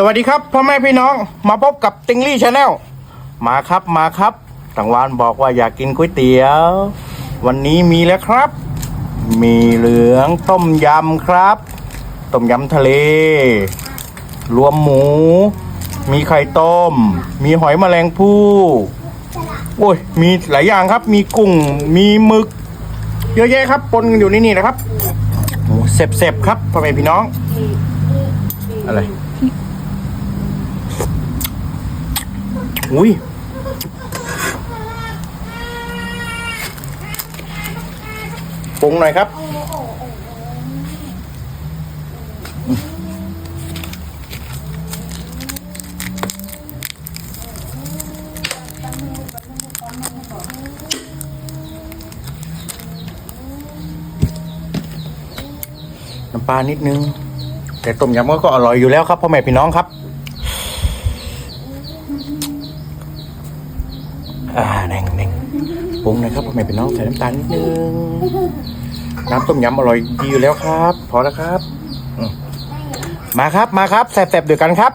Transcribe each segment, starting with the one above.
สวัสดีครับพ่อแม่พี่น้องมาพบกับติงลี่ชาแนลมาครับมาครับทางวานบอกว่าอยากกินก๋วยเตี๋ยว วันนี้มีแล้วครับ มีเหลืองต้มยำครับ ต้มยำทะเล รวมหมู มีไข่ต้ม มีหอยแมลงภู่โอ้ยมีหลายอย่างครับ มีกุ้งมีหมึก เยอะแยะครับปนกันอยู่ในนี่นะครับโอ้เสบๆครับพ่อแม่พี่น้องอะไร อุ้ยปรุงหน่อยครับ น้ำปลานิดนึง แต่ต้มยำก็อร่อยอยู่แล้วครับพ่อแม่พี่น้องครับ อ่าแน่งแน่งปรุง นะครับพ่อแม่พี่น้องใส่น้ำตาลนิดนึงน้ำต้มยำอร่อยดีอยู่แล้วครับ พอแล้วครับ มาครับมาครับแซ่บๆเดียวกันครับ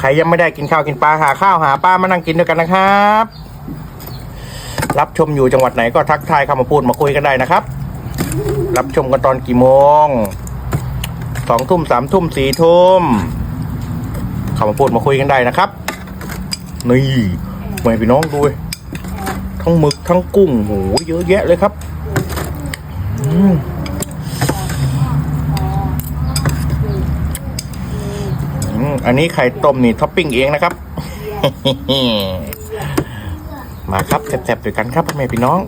ใครยังไม่ได้กินข้าวกินปลาหาข้าวหาปลามานั่งกินด้วยกันนะครับ รับชมอยู่จังหวัดไหนก็ทักทายเข้ามาพูดมาคุยกันได้นะครับ รับชมกันตอนกี่โมงสองทุ่มสามทุ่มสี่ทุ่มเข้ามาพูดมาคุยกันได้นะครับนี่แม่พี่น้องดูดิ ทั้งหมึกทั้งกุ้งโหเยอะแยะเลยครับอืมอืมอันนี้ไข่ต้มนี่ท็อปปิ้งเองนะครับ มาครับแซ่บๆด้วยกันครับพ่อแม่พี่น้อง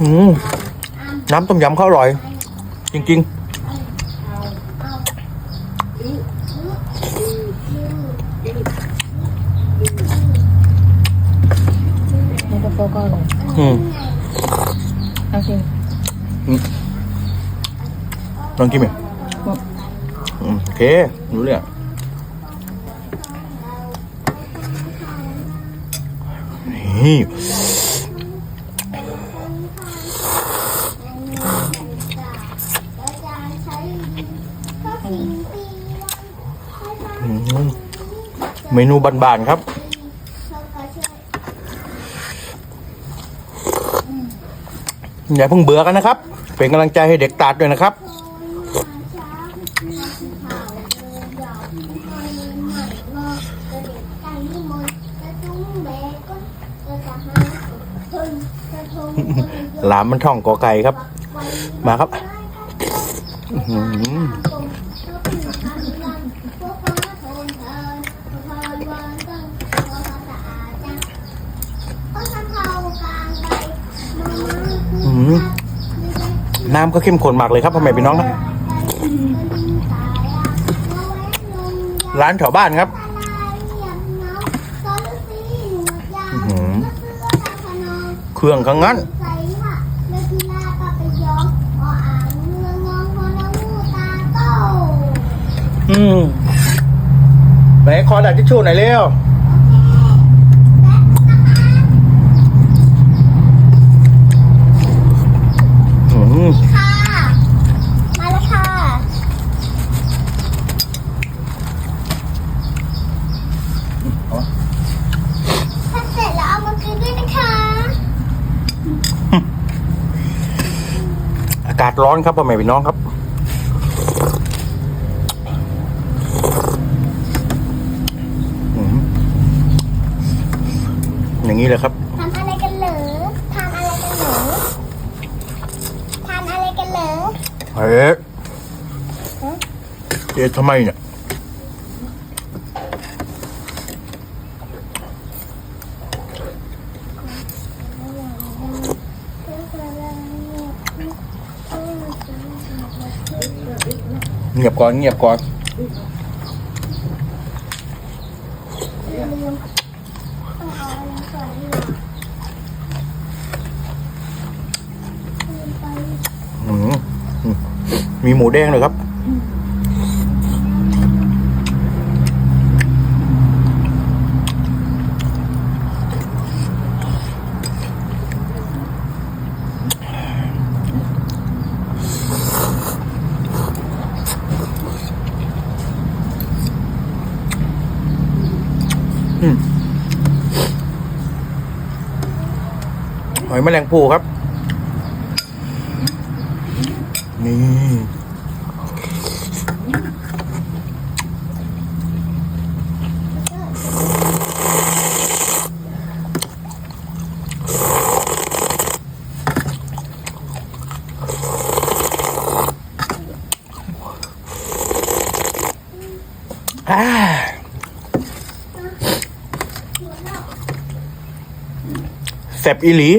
อืมน้ำต้มยำเขาอร่อย จริงมัน ก็อร่อยอืมเอาสิลองกินไหมอืมโอเค รู้เรื่องนี่เมนูบานๆครับ อย่าเพิ่งเบื่อกันนะครับ เป็นกำลังใจให้เด็กตัดด้วยนะครับ หลามมันท่องกอไก่ครับ มาครับอื้อหืออื้อหือ น้ำก็เข้มข้นมากเลยครับพ่อแม่พี่น้องครับร้านแถวบ้านครับอื้อหือเครื่องข้างนั้นอืมไหนขอดัดทิชชู่หน่อยเร็ว อืม ค่ะ มาแล้วค่ะ ถ้าเสร็จแล้วเอามากินด้วยนะคะ อากาศร้อนครับพ่อแม่พี่น้องครับอืมอย่างนี้เลยครับทำอะไรกันเหรอทานอะไรกันเหรอทานอะไรกันเหรอเฮ้ยเอ๊ะทำไมเนี่ย เงียบก่อนเงียบก่อนต้องเอาอะไรก่อนดีกว่าลืมไปอืมอืมมีหมูแดงเลยครับ อยแมลงภู่ครับ นี่าแซบอีหลี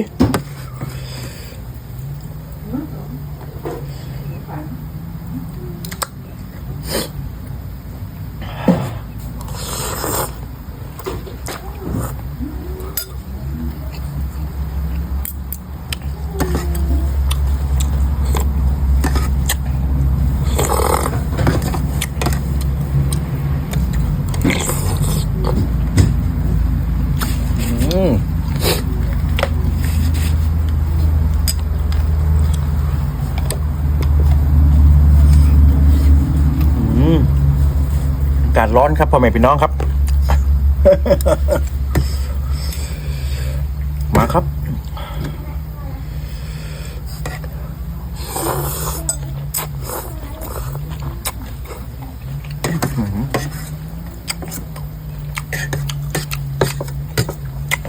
อืมอืมอากาศร้อนครับพ่อแม่พี่น้องครับ มาครับ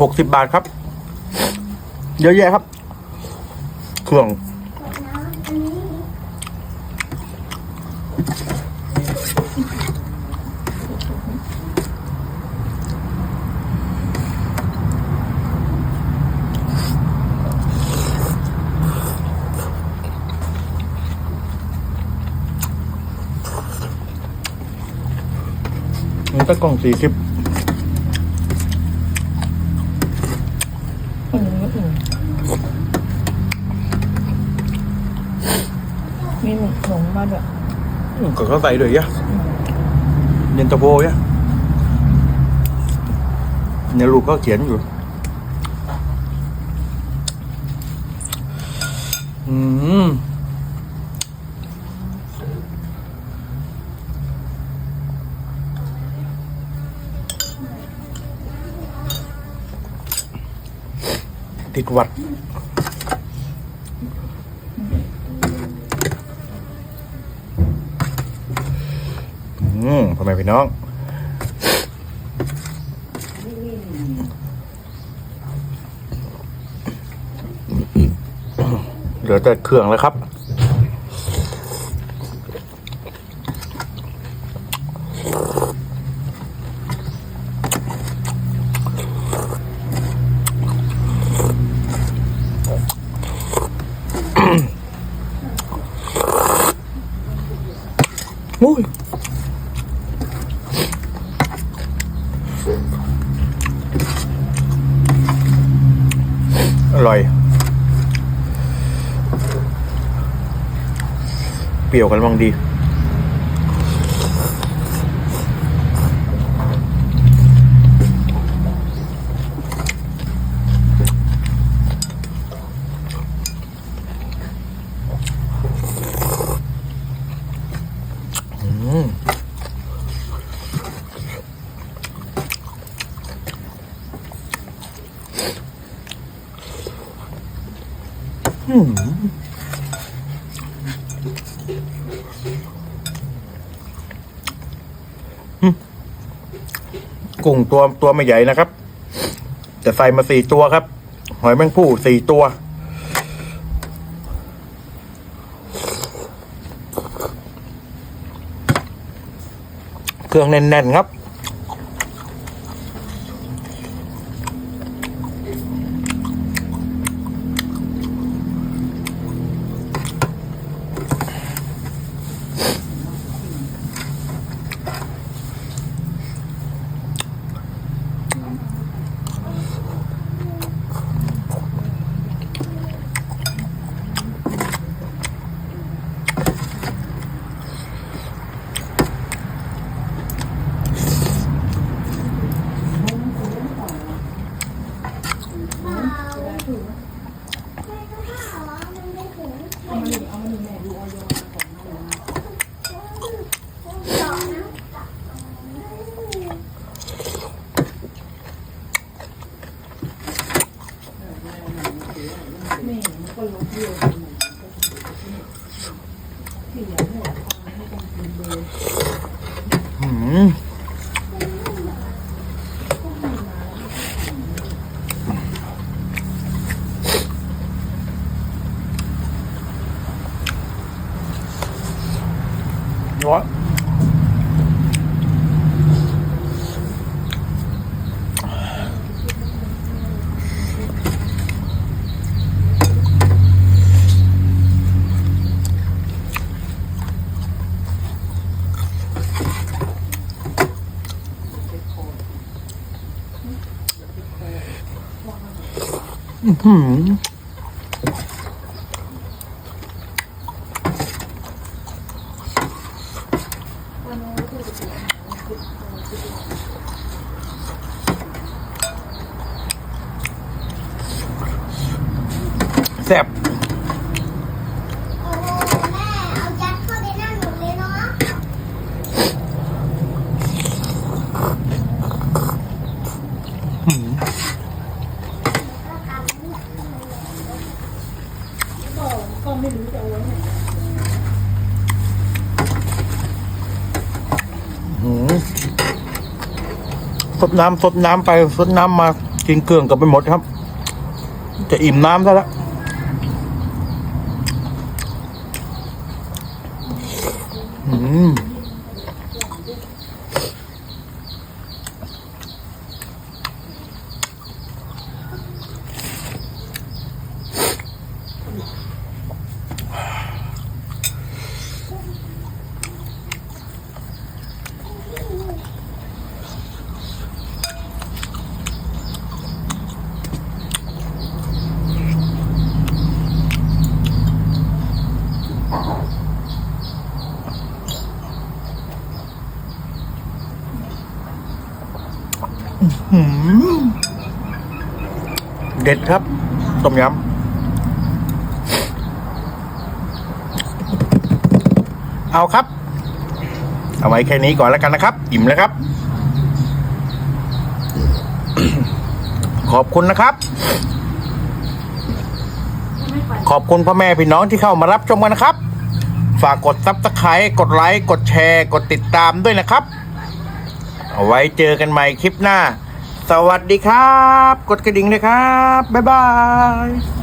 หกสิบบาทครับ เยอะแยะครับ เครื่องมันก็กล่องสี่สิบ อืมอืมมีหมึกหลงมาด้วย ก็เขาใส่ด้วยยะเย็นตาโฟยะเนี่ยลูกก็เขียนอยู่ อืม ติดหวัด อืมพ่อ แม่พี่น้องเหลือแต่เครื่องแล้วครับ อุ้ย อร่อย เป รี้ยวกันบ้างดีอืม อืมอืม กุ้งตัวตัวไม่ใหญ่นะครับ แต่ใส่มาสี่ตัวครับ หอยแมงผู้สี่ตัว เครื่องแน่นๆครับ Mm-hmm. ร้อน อื้อหือแซ่บ โอ้โหแม่เอายัดเข้าในหน้าหนูเลยเนาะ หืม ซดน้ำซดน้ำไปซดน้ำมากินเกลืองกับไปหมดครับ จะอิ่มน้ำซะแล้วอืม เด็ดครับ ต้มยำ เอาครับ เอาไว้แค่นี้ก่อนแล้วกันนะครับ อิ่มแล้วครับ ขอบคุณนะครับ ขอบคุณพ่อแม่พี่น้องที่เข้ามารับชมกันนะครับ ฝากกดซับสไครต์กดไลค์ กดแชร์ กดติดตามด้วยนะครับ เอาไว้เจอกันใหม่คลิปหน้า สวัสดีครับ กดกระดิ่งเลยครับ บ๊ายบาย